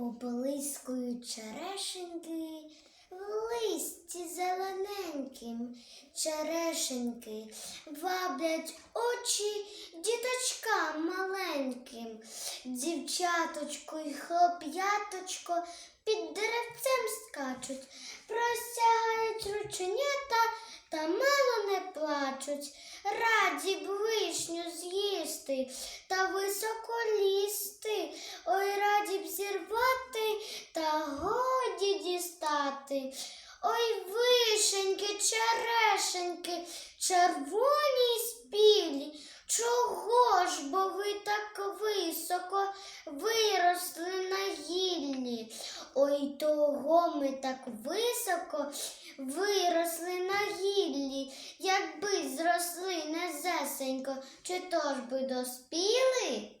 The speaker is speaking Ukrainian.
Поблискують черешеньки в листі зелененьким. Черешеньки ваблять очі діточкам маленьким. Дівчаточко й хлоп'яточко під деревцем скачуть, простягають рученята та мало не плачуть. Раді б вишню з'їсти та високо лізти. Ой, раді б зірвати та годі дістати. Ой, вишеньки, черешеньки, червоні спілі. Чого ж бо ви так високо виросли на гіллі? Ой, того ми так високо виросли на гіллі, якби зросли незесенько, чи то ж би доспіли?